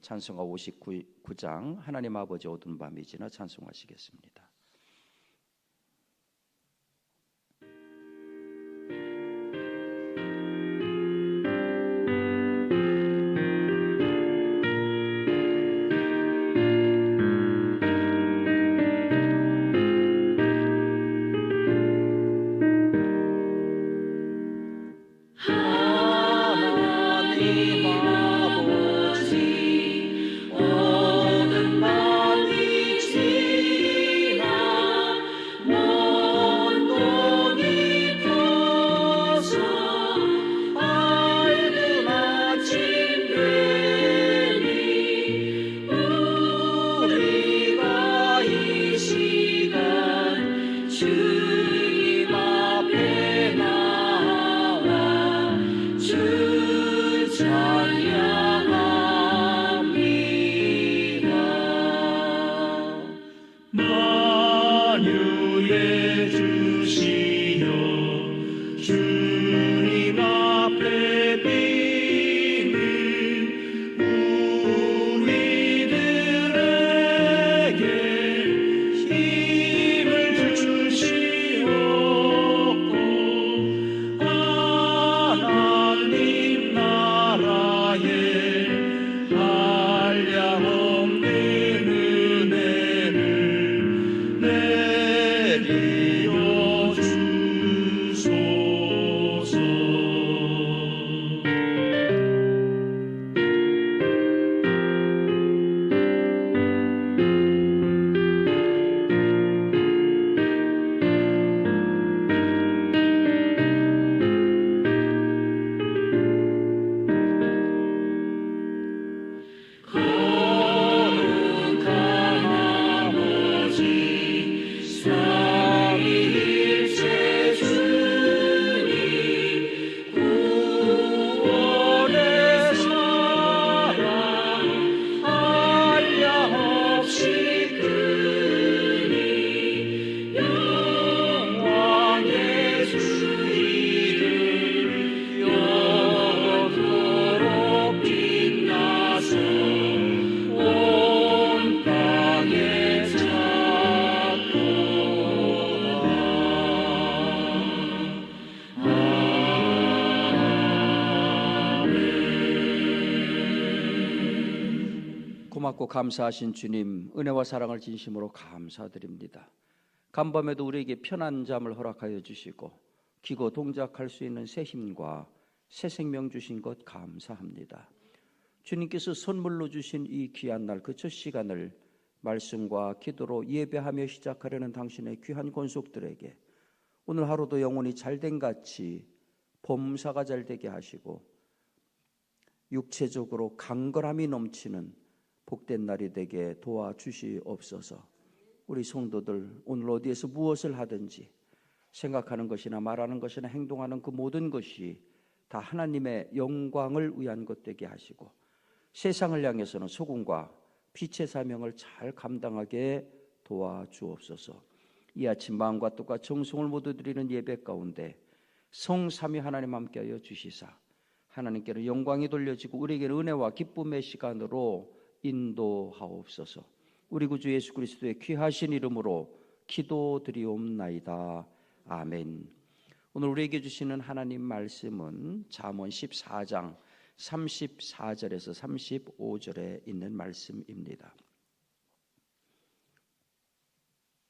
찬송가 59장 하나님 아버지 오던 밤이 지나 찬송하시겠습니다. 고맙고 감사하신 주님 은혜와 사랑을 진심으로 감사드립니다. 간밤에도 우리에게 편한 잠을 허락하여 주시고 기고 동작할 수 있는 새 힘과 새 생명 주신 것 감사합니다. 주님께서 선물로 주신 이 귀한 날 그 첫 시간을 말씀과 기도로 예배하며 시작하려는 당신의 귀한 권속들에게 오늘 하루도 영혼이 잘된 같이 범사가 잘 되게 하시고 육체적으로 강건함이 넘치는 복된 날이 되게 도와주시옵소서. 우리 성도들 오늘 어디에서 무엇을 하든지 생각하는 것이나 말하는 것이나 행동하는 그 모든 것이 다 하나님의 영광을 위한 것 되게 하시고 세상을 향해서는 소금과 빛의 사명을 잘 감당하게 도와주옵소서. 이 아침 마음과 뜻과 정성을 모두 드리는 예배 가운데 성삼위 하나님 함께하여 주시사 하나님께는 영광이 돌려지고 우리에게는 은혜와 기쁨의 시간으로 인도하옵소서. 우리 구주 예수 그리스도의 귀하신 이름으로 기도드리옵나이다. 아멘. 오늘 우리에게 주시는 하나님 말씀은 잠언 14장 34절에서 35절에 있는 말씀입니다.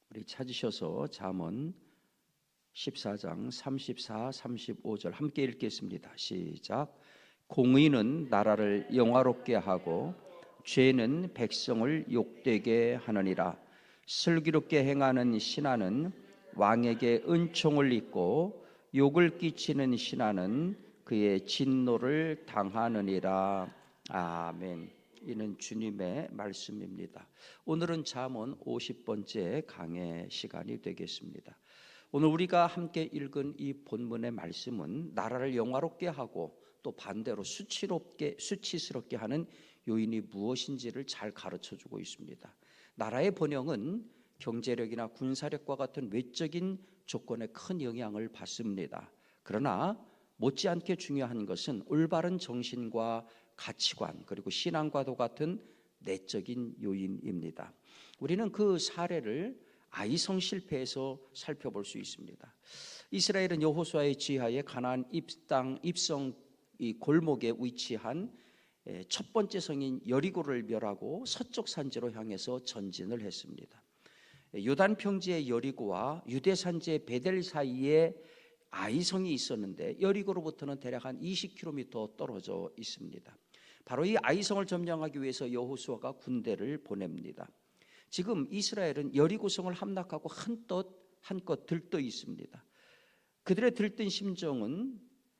우리 찾으셔서 잠언 14장 34, 35절 함께 읽겠습니다. 시작. 공의는 나라를 영화롭게 하고 죄는 백성을 욕되게 하느니라. 슬기롭게 행하는 신하는 왕에게 은총을 입고 욕을 끼치는 신하는 그의 진노를 당하느니라. 아멘. 이는 주님의 말씀입니다. 오늘은 잠언 50번째 강의 시간이 되겠습니다. 오늘 우리가 함께 읽은 이 본문의 말씀은 나라를 영화롭게 하고 또 반대로 수치롭게 수치스럽게 하는 요인이 무엇인지를 잘 가르쳐 주고 있습니다. 나라의 번영은 경제력이나 군사력과 같은 외적인 조건에 큰 영향을 받습니다. 그러나 못지않게 중요한 것은 올바른 정신과 가치관 그리고 신앙과도 같은 내적인 요인입니다. 우리는 그 사례를 아이성 실패에서 살펴볼 수 있습니다. 이스라엘은 여호수아의 지하에 가나안 입당 입성 이 골목에 위치한 첫 번째 성인 여리고를 멸하고 서쪽 산지로 향해서 전진을 했습니다. 요단 평지의 여리고와 유대 산지의 베델 사이에 아이성이 있었는데 여리고로부터는 대략 한 20km 떨어져 있습니다. 바로 이 아이성을 점령하기 위해서 여호수아가 군대를 보냅니다. 지금 이스라엘은 여리고성을 함락하고 한껏 한껏 들떠 있습니다. 그들의 들뜬 심정은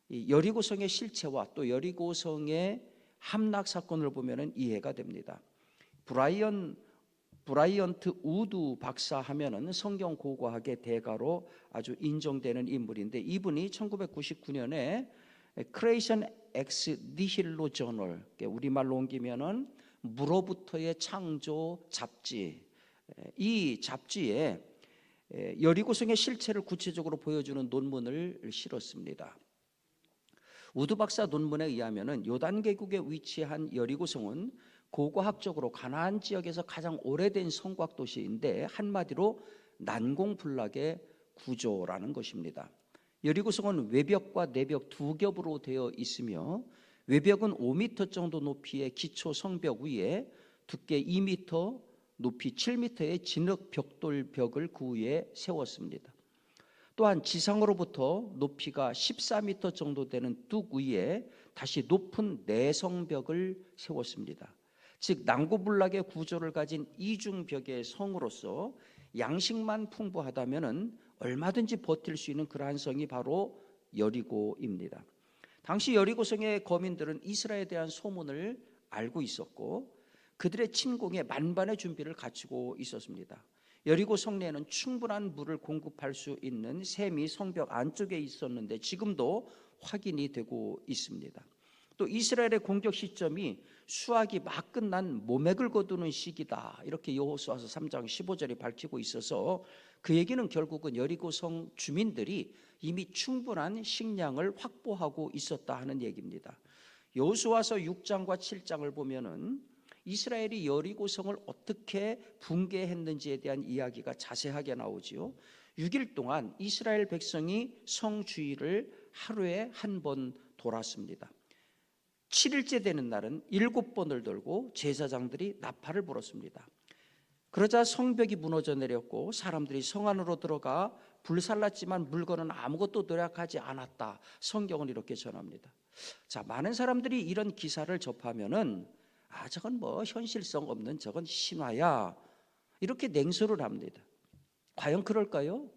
여리고성의 실체와 또 여리고성의 함락 사건을 보면 이해가 됩니다. 브라이언 브라이언트 우드 박사 하면은 성경 고고학의 대가로 아주 인정되는 인물인데 이분이 1999년에 크레이션 엑스 니힐로 저널 우리말로 옮기면은 무로부터의 창조 잡지 이 잡지에 여리고성의 실체를 구체적으로 보여주는 논문을 실었습니다. 우드 박사 논문에 의하면은 요단 계곡에 위치한 여리고성은 고고학적으로 가나안 지역에서 가장 오래된 성곽 도시인데 한마디로 난공불락의 구조라는 것입니다. 여리고성은 외벽과 내벽 두 겹으로 되어 있으며 외벽은 5m 정도 높이의 기초 성벽 위에 두께 2m, 높이 7m의 진흙 벽돌 벽을 그 위에 세웠습니다. 또한 지상으로부터 높이가 14m 정도 되는 뚝 위에 다시 높은 내성벽을 세웠습니다. 즉 난고불락의 구조를 가진 이중벽의 성으로서 양식만 풍부하다면은 얼마든지 버틸 수 있는 그러한 성이 바로 여리고입니다. 당시 여리고성의 거민들은 이스라엘에 대한 소문을 알고 있었고 그들의 침공에 만반의 준비를 갖추고 있었습니다. 여리고 성내에는 충분한 물을 공급할 수 있는 샘이 성벽 안쪽에 있었는데 지금도 확인이 되고 있습니다. 또 이스라엘의 공격 시점이 수학이 막 끝난 모맥을 거두는 시기다. 이렇게 여호수아서 3장 15절이 밝히고 있어서 그 얘기는 결국은 여리고성 주민들이 이미 충분한 식량을 확보하고 있었다 하는 얘기입니다. 여호수아서 6장과 7장을 보면은 이스라엘이 여리고성을 어떻게 붕괴했는지에 대한 이야기가 자세하게 나오지요. 6일 동안 이스라엘 백성이 성 주위를 하루에 한 번 돌았습니다. 7일째 되는 날은 일곱 번을 돌고 제사장들이 나팔을 불었습니다. 그러자 성벽이 무너져 내렸고 사람들이 성 안으로 들어가 불살랐지만 물건은 아무것도 도약하지 않았다. 성경은 이렇게 전합니다. 자, 많은 사람들이 이런 기사를 접하면은 아, 저건 뭐 현실성 없는 저건 신화야. 이렇게 냉소를 합니다. 과연 그럴까요?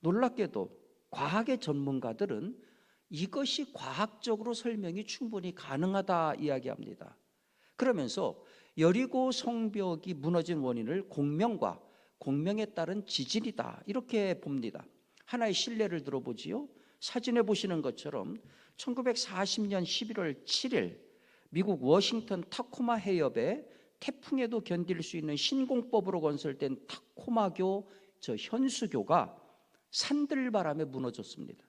놀랍게도 과학의 전문가들은 이것이 과학적으로 설명이 충분히 가능하다 이야기합니다. 그러면서 여리고 성벽이 무너진 원인을 공명과 공명에 따른 지진이다 이렇게 봅니다. 하나의 신뢰를 들어보지요. 사진에 보시는 것처럼 1940년 11월 7일 미국 워싱턴 타코마 해협에 태풍에도 견딜 수 있는 신공법으로 건설된 타코마교 저 현수교가 산들바람에 무너졌습니다.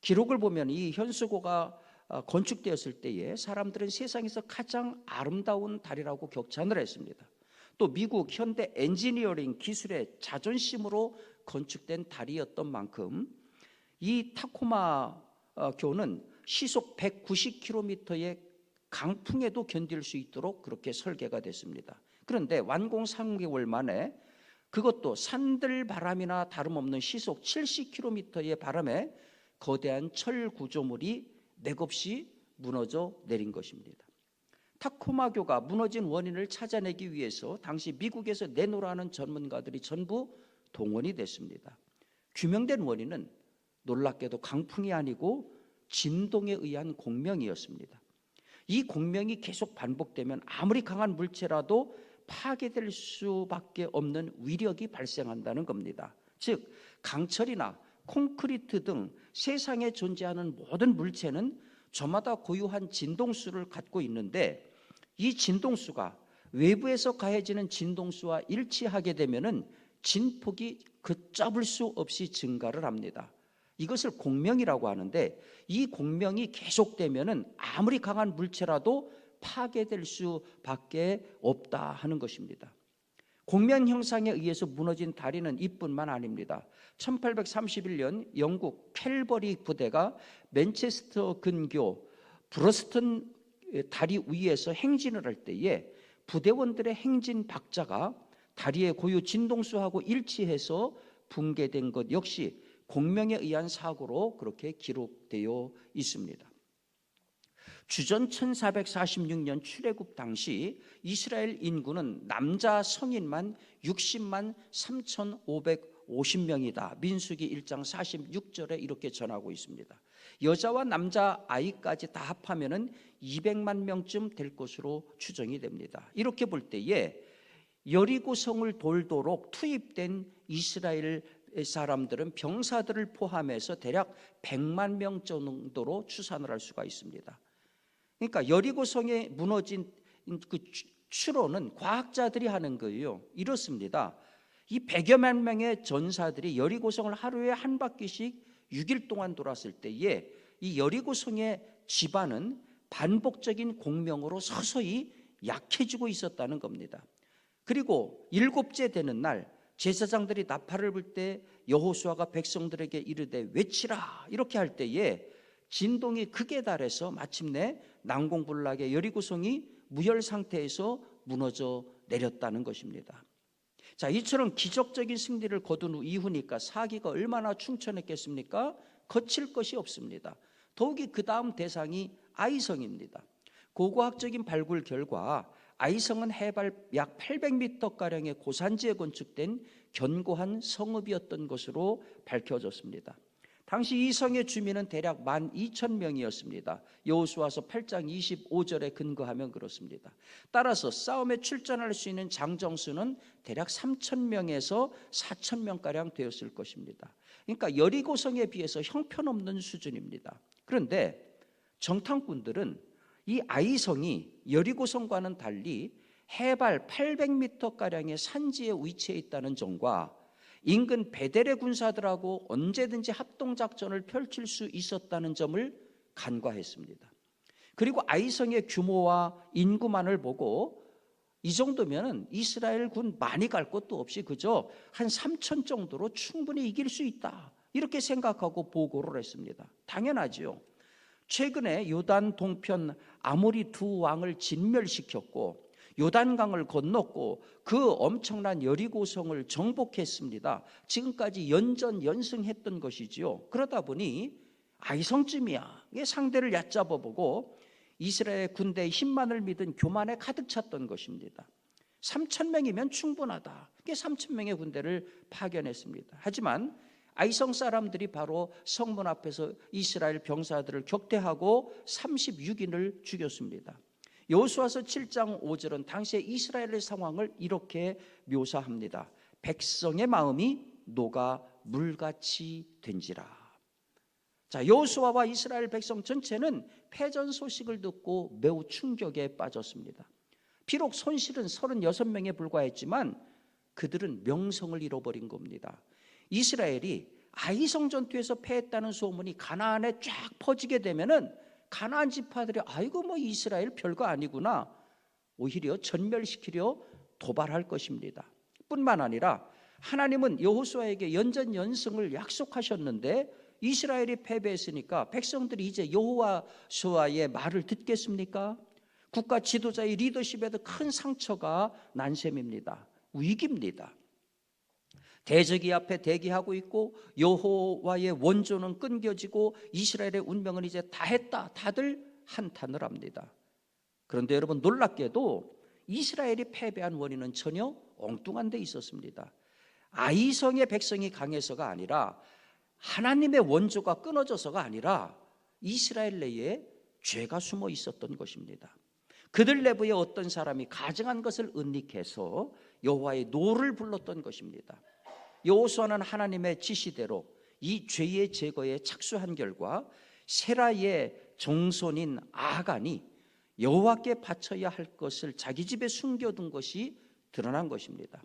기록을 보면 이 현수교가 어, 건축되었을 때에 사람들은 세상에서 가장 아름다운 달이라고 격찬을 했습니다. 또 미국 현대 엔지니어링 기술의 자존심으로 건축된 달이었던 만큼 이 타코마 어, 교는 시속 190km의 강풍에도 견딜 수 있도록 그렇게 설계가 됐습니다. 그런데 완공 3개월 만에 그것도 산들 바람이나 다름없는 시속 70km의 바람에 거대한 철 구조물이 맥없이 무너져 내린 것입니다. 타코마교가 무너진 원인을 찾아내기 위해서 당시 미국에서 내노라는 전문가들이 전부 동원이 됐습니다. 규명된 원인은 놀랍게도 강풍이 아니고 진동에 의한 공명이었습니다. 이 공명이 계속 반복되면 아무리 강한 물체라도 파괴될 수밖에 없는 위력이 발생한다는 겁니다. 즉 강철이나 콘크리트 등 세상에 존재하는 모든 물체는 저마다 고유한 진동수를 갖고 있는데 이 진동수가 외부에서 가해지는 진동수와 일치하게 되면은 진폭이 걷잡을 수 없이 증가를 합니다. 이것을 공명이라고 하는데 이 공명이 계속되면은 아무리 강한 물체라도 파괴될 수밖에 없다 하는 것입니다. 공명 형상에 의해서 무너진 다리는 이뿐만 아닙니다. 1831년 영국 캘버리 부대가 맨체스터 근교 브러스턴 다리 위에서 행진을 할 때에 부대원들의 행진 박자가 다리의 고유 진동수하고 일치해서 붕괴된 것 역시 공명에 의한 사고로 그렇게 기록되어 있습니다. 주전 1446년 출애굽 당시 이스라엘 인구는 남자 성인만 60만 3,550명이다. 민수기 1장 46절에 이렇게 전하고 있습니다. 여자와 남자 아이까지 다 합하면은 200만 명쯤 될 것으로 추정이 됩니다. 이렇게 볼 때에 여리고성을 돌도록 투입된 이스라엘 사람들은 병사들을 포함해서 대략 100만 명 정도로 추산을 할 수가 있습니다. 그러니까 여리고 성에 무너진 그 추론은 과학자들이 하는 거예요. 이렇습니다. 이 100여만 명의 전사들이 여리고 성을 하루에 한 바퀴씩 6일 동안 돌았을 때에 이 여리고 성의 집안은 반복적인 공명으로 서서히 약해지고 있었다는 겁니다. 그리고 일곱째 되는 날 제사장들이 나팔을 불 때 여호수아가 백성들에게 이르되 외치라 이렇게 할 때에 진동이 극에 달해서 마침내 난공불락의 여리고성이 무혈 상태에서 무너져 내렸다는 것입니다. 자, 이처럼 기적적인 승리를 거둔 후 이후니까 사기가 얼마나 충천했겠습니까? 거칠 것이 없습니다. 더욱이 그 다음 대상이 아이성입니다. 고고학적인 발굴 결과 아이성은 해발 약 800m가량의 고산지에 건축된 견고한 성읍이었던 것으로 밝혀졌습니다. 당시 이 성의 주민은 대략 12,000명이었습니다. 여호수아서 8장 25절에 근거하면 그렇습니다. 따라서 싸움에 출전할 수 있는 장정수는 대략 3,000명에서 4,000명 가량 되었을 것입니다. 그러니까 여리고성에 비해서 형편없는 수준입니다. 그런데 정탐꾼들은 이 아이성이 여리고성과는 달리 해발 800m 가량의 산지에 위치해 있다는 점과 인근 베델의 군사들하고 언제든지 합동 작전을 펼칠 수 있었다는 점을 간과했습니다. 그리고 아이성의 규모와 인구만을 보고 이 정도면 이스라엘 군 많이 갈 것도 없이 그저 한 3천 정도로 충분히 이길 수 있다. 이렇게 생각하고 보고를 했습니다. 당연하지요. 최근에 요단 동편 아모리 두 왕을 진멸시켰고 요단강을 건넜고 그 엄청난 여리고성을 정복했습니다. 지금까지 연전 연승했던 것이지요. 그러다 보니 아이성쯤이야. 상대를 얕잡아 보고 이스라엘 군대의 힘만을 믿은 교만에 가득 찼던 것입니다. 3천 명이면 충분하다. 그게 3천 명의 군대를 파견했습니다. 하지만 아이성 사람들이 바로 성문 앞에서 이스라엘 병사들을 격퇴하고 36인을 죽였습니다. 여호수아서 7장 5절은 당시의 이스라엘의 상황을 이렇게 묘사합니다. 백성의 마음이 녹아 물같이 된지라. 자, 여호수아와 이스라엘 백성 전체는 패전 소식을 듣고 매우 충격에 빠졌습니다. 비록 손실은 36명에 불과했지만 그들은 명성을 잃어버린 겁니다. 이스라엘이 아이성 전투에서 패했다는 소문이 가나안에 쫙 퍼지게 되면은 가나안 지파들이 아이고 뭐 이스라엘 별거 아니구나 오히려 전멸시키려 도발할 것입니다. 뿐만 아니라 하나님은 여호수아에게 연전 연승을 약속하셨는데 이스라엘이 패배했으니까 백성들이 이제 여호와수아의 말을 듣겠습니까? 국가 지도자의 리더십에도 큰 상처가 난 셈입니다. 위기입니다. 대적이 앞에 대기하고 있고 여호와의 원조는 끊겨지고 이스라엘의 운명은 이제 다 했다. 다들 한탄을 합니다. 그런데 여러분 놀랍게도 이스라엘이 패배한 원인은 전혀 엉뚱한 데 있었습니다. 아이성의 백성이 강해서가 아니라 하나님의 원조가 끊어져서가 아니라 이스라엘 내에 죄가 숨어 있었던 것입니다. 그들 내부에 어떤 사람이 가증한 것을 은닉해서 여호와의 노를 불렀던 것입니다. 여호수아는 하나님의 지시대로 이 죄의 제거에 착수한 결과 세라의 정손인 아간이 여호와께 바쳐야 할 것을 자기 집에 숨겨둔 것이 드러난 것입니다.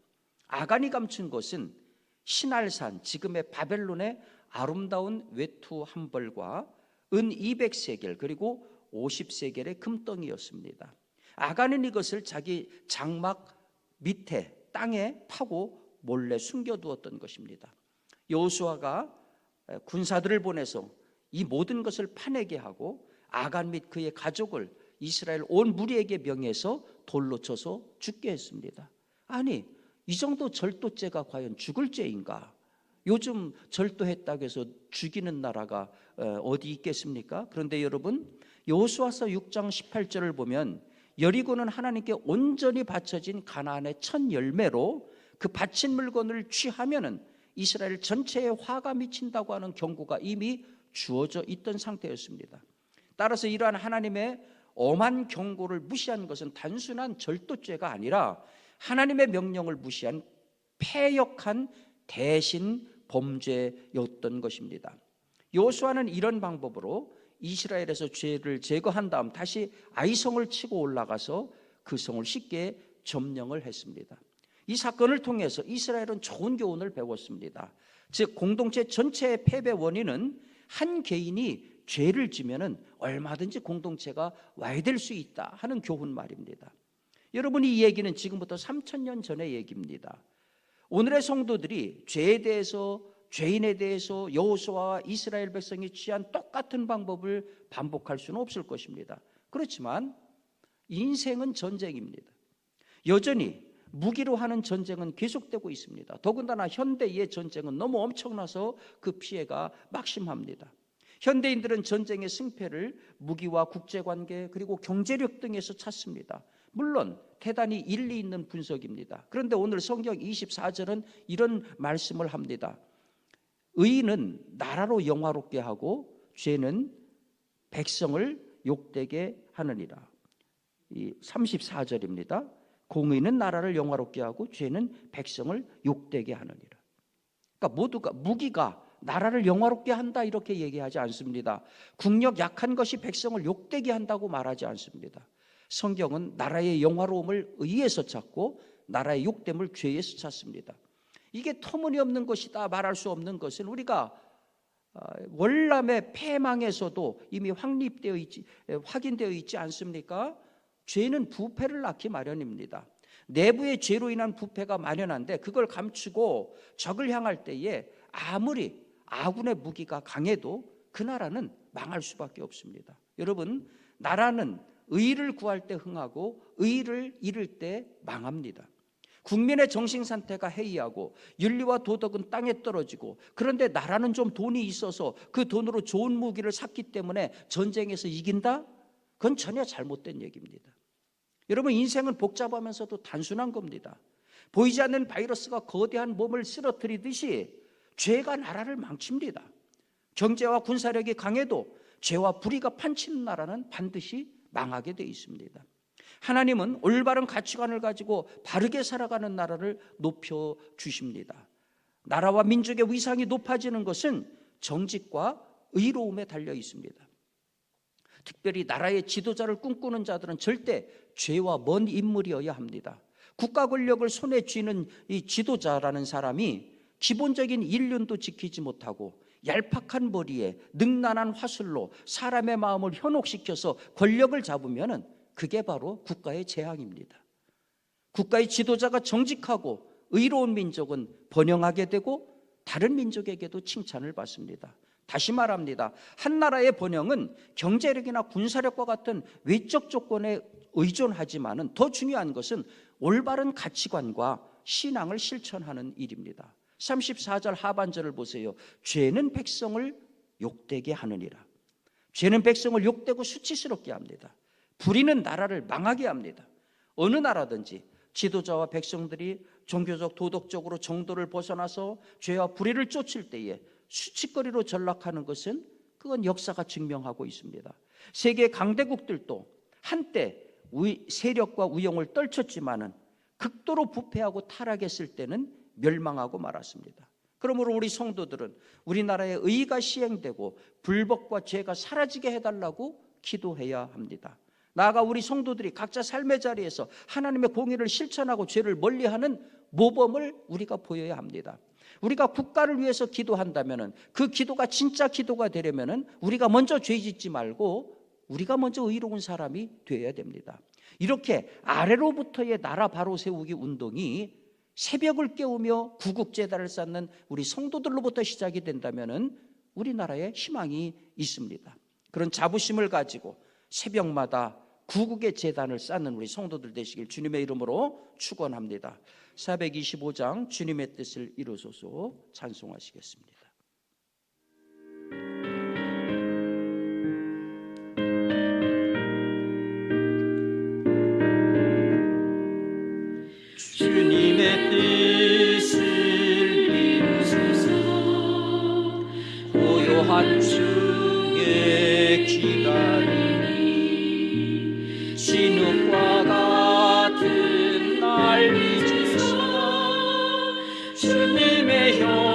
아간이 감춘 것은 신할산 지금의 바벨론의 아름다운 외투 한 벌과 은 200세겔 그리고 50세겔의 금덩이였습니다. 아간은 이것을 자기 장막 밑에 땅에 파고 몰래 숨겨두었던 것입니다. 여호수아가 군사들을 보내서 이 모든 것을 파내게 하고 아간 및 그의 가족을 이스라엘 온 무리에게 명해서 돌로 쳐서 죽게 했습니다. 아니 이 정도 절도죄가 과연 죽을 죄인가? 요즘 절도했다고 해서 죽이는 나라가 어디 있겠습니까? 그런데 여러분 여호수아서 6장 18절을 보면 여리고는 하나님께 온전히 바쳐진 가나안의 첫 열매로 그 바친 물건을 취하면은 이스라엘 전체에 화가 미친다고 하는 경고가 이미 주어져 있던 상태였습니다. 따라서 이러한 하나님의 엄한 경고를 무시한 것은 단순한 절도죄가 아니라 하나님의 명령을 무시한 폐역한 대신 범죄였던 것입니다. 요수아는 이런 방법으로 이스라엘에서 죄를 제거한 다음 다시 아이성을 치고 올라가서 그 성을 쉽게 점령을 했습니다. 이 사건을 통해서 이스라엘은 좋은 교훈을 배웠습니다. 즉 공동체 전체의 패배 원인은 한 개인이 죄를 지면은 얼마든지 공동체가 와야 될수 있다 하는 교훈 말입니다. 여러분 이 얘기는 지금부터 3천 년 전의 얘기입니다. 오늘의 성도들이 죄에 대해서 죄인에 대해서 여호수아와 이스라엘 백성이 취한 똑같은 방법을 반복할 수는 없을 것입니다. 그렇지만 인생은 전쟁입니다. 여전히 무기로 하는 전쟁은 계속되고 있습니다. 더군다나 현대의 전쟁은 너무 엄청나서 그 피해가 막심합니다. 현대인들은 전쟁의 승패를 무기와 국제관계 그리고 경제력 등에서 찾습니다. 물론 대단히 일리 있는 분석입니다. 그런데 오늘 성경 24절은 이런 말씀을 합니다. 의인은 나라로 영화롭게 하고 죄는 백성을 욕되게 하느니라. 이 34절입니다. 공의는 나라를 영화롭게 하고 죄는 백성을 욕되게 하느니라. 그러니까 모두가 무기가 나라를 영화롭게 한다 이렇게 얘기하지 않습니다. 국력 약한 것이 백성을 욕되게 한다고 말하지 않습니다. 성경은 나라의 영화로움을 의에서 찾고 나라의 욕됨을 죄에서 찾습니다. 이게 터무니없는 것이다 말할 수 없는 것은 우리가 어, 월남의 패망에서도 이미 확립되어 있지 확인되어 있지 않습니까? 죄는 부패를 낳기 마련입니다. 내부의 죄로 인한 부패가 만연한데 그걸 감추고 적을 향할 때에 아무리 아군의 무기가 강해도 그 나라는 망할 수밖에 없습니다. 여러분, 나라는 의를 구할 때 흥하고 의를 잃을 때 망합니다. 국민의 정신 상태가 해이하고 윤리와 도덕은 땅에 떨어지고 그런데 나라는 좀 돈이 있어서 그 돈으로 좋은 무기를 샀기 때문에 전쟁에서 이긴다? 그건 전혀 잘못된 얘기입니다. 여러분 인생은 복잡하면서도 단순한 겁니다. 보이지 않는 바이러스가 거대한 몸을 쓰러뜨리듯이 죄가 나라를 망칩니다. 경제와 군사력이 강해도 죄와 불의가 판치는 나라는 반드시 망하게 돼 있습니다. 하나님은 올바른 가치관을 가지고 바르게 살아가는 나라를 높여 주십니다. 나라와 민족의 위상이 높아지는 것은 정직과 의로움에 달려 있습니다. 특별히 나라의 지도자를 꿈꾸는 자들은 절대 죄와 먼 인물이어야 합니다. 국가 권력을 손에 쥐는 이 지도자라는 사람이 기본적인 인륜도 지키지 못하고 얄팍한 머리에 능란한 화술로 사람의 마음을 현혹시켜서 권력을 잡으면은 그게 바로 국가의 재앙입니다. 국가의 지도자가 정직하고 의로운 민족은 번영하게 되고 다른 민족에게도 칭찬을 받습니다. 다시 말합니다. 한 나라의 번영은 경제력이나 군사력과 같은 외적 조건에 의존하지만은 더 중요한 것은 올바른 가치관과 신앙을 실천하는 일입니다. 34절 하반절을 보세요. 죄는 백성을 욕되게 하느니라. 죄는 백성을 욕되고 수치스럽게 합니다. 불의는 나라를 망하게 합니다. 어느 나라든지 지도자와 백성들이 종교적 도덕적으로 정도를 벗어나서 죄와 불의를 쫓을 때에 수치거리로 전락하는 것은 그건 역사가 증명하고 있습니다. 세계 강대국들도 한때 우- 세력과 우영을 떨쳤지만은 극도로 부패하고 타락했을 때는 멸망하고 말았습니다. 그러므로 우리 성도들은 우리나라의 의가 시행되고 불법과 죄가 사라지게 해달라고 기도해야 합니다. 나아가 우리 성도들이 각자 삶의 자리에서 하나님의 공의를 실천하고 죄를 멀리하는 모범을 우리가 보여야 합니다. 우리가 국가를 위해서 기도한다면은 그 기도가 진짜 기도가 되려면은 우리가 먼저 죄 짓지 말고 우리가 먼저 의로운 사람이 되어야 됩니다. 이렇게 아래로부터의 나라 바로 세우기 운동이 새벽을 깨우며 구국제단을 쌓는 우리 성도들로부터 시작이 된다면은 우리나라에 희망이 있습니다. 그런 자부심을 가지고 새벽마다 구국의 재단을 쌓는 우리 성도들 되시길 주님의 이름으로 축원합니다. 425장 주님의 뜻을 이루소서 찬송하시겠습니다. 고요한 중에 기다리 주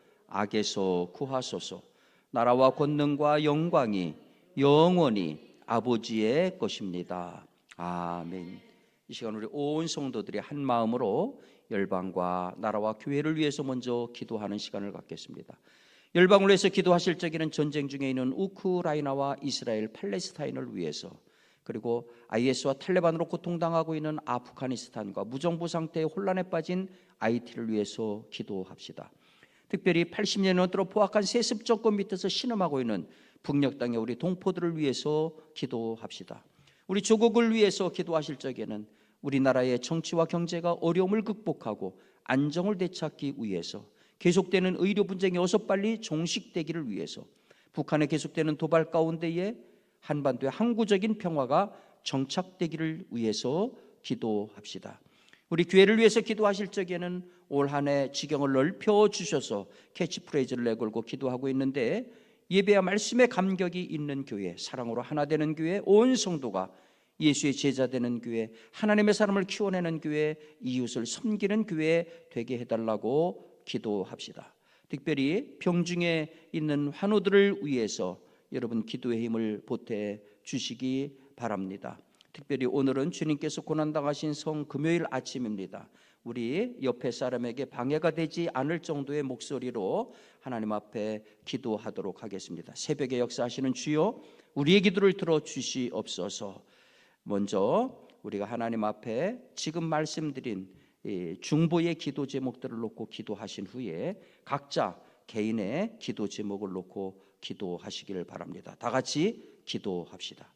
악에서 구하소서. 나라와 권능과 영광이 영원히 아버지의 것입니다. 아멘. 이 시간 우리 온 성도들이 한 마음으로 열방과 나라와 교회를 위해서 먼저 기도하는 시간을 갖겠습니다. 열방을 위해서 기도하실 적에는 전쟁 중에 있는 우크라이나와 이스라엘, 팔레스타인을 위해서 그리고 IS와 탈레반으로 고통당하고 있는 아프가니스탄과 무정부 상태의 혼란에 빠진 IT를 위해서 기도합시다. 특별히 80년 넘도록 포악한 세습 정권 밑에서 신음하고 있는 북녘 땅의 우리 동포들을 위해서 기도합시다. 우리 조국을 위해서 기도하실 적에는 우리나라의 정치와 경제가 어려움을 극복하고 안정을 되찾기 위해서 계속되는 의료 분쟁이 어서 빨리 종식되기를 위해서 북한의 계속되는 도발 가운데에 한반도의 항구적인 평화가 정착되기를 위해서 기도합시다. 우리 교회를 위해서 기도하실 적에는 올 한 해 지경을 넓혀 주셔서 캐치프레이즈를 내걸고 기도하고 있는데 예배와 말씀의 감격이 있는 교회, 사랑으로 하나 되는 교회 온 성도가 예수의 제자 되는 교회, 하나님의 사람을 키워내는 교회, 이웃을 섬기는 교회 되게 해달라고 기도합시다. 특별히 병중에 있는 환우들을 위해서 여러분 기도의 힘을 보태 주시기 바랍니다. 특별히 오늘은 주님께서 고난당하신 성 금요일 아침입니다. 우리 옆에 사람에게 방해가 되지 않을 정도의 목소리로 하나님 앞에 기도하도록 하겠습니다. 새벽에 역사하시는 주여 우리의 기도를 들어 주시옵소서. 먼저 우리가 하나님 앞에 지금 말씀드린 이 중보의 기도 제목들을 놓고 기도하신 후에 각자 개인의 기도 제목을 놓고 기도하시기를 바랍니다. 다 같이 기도합시다.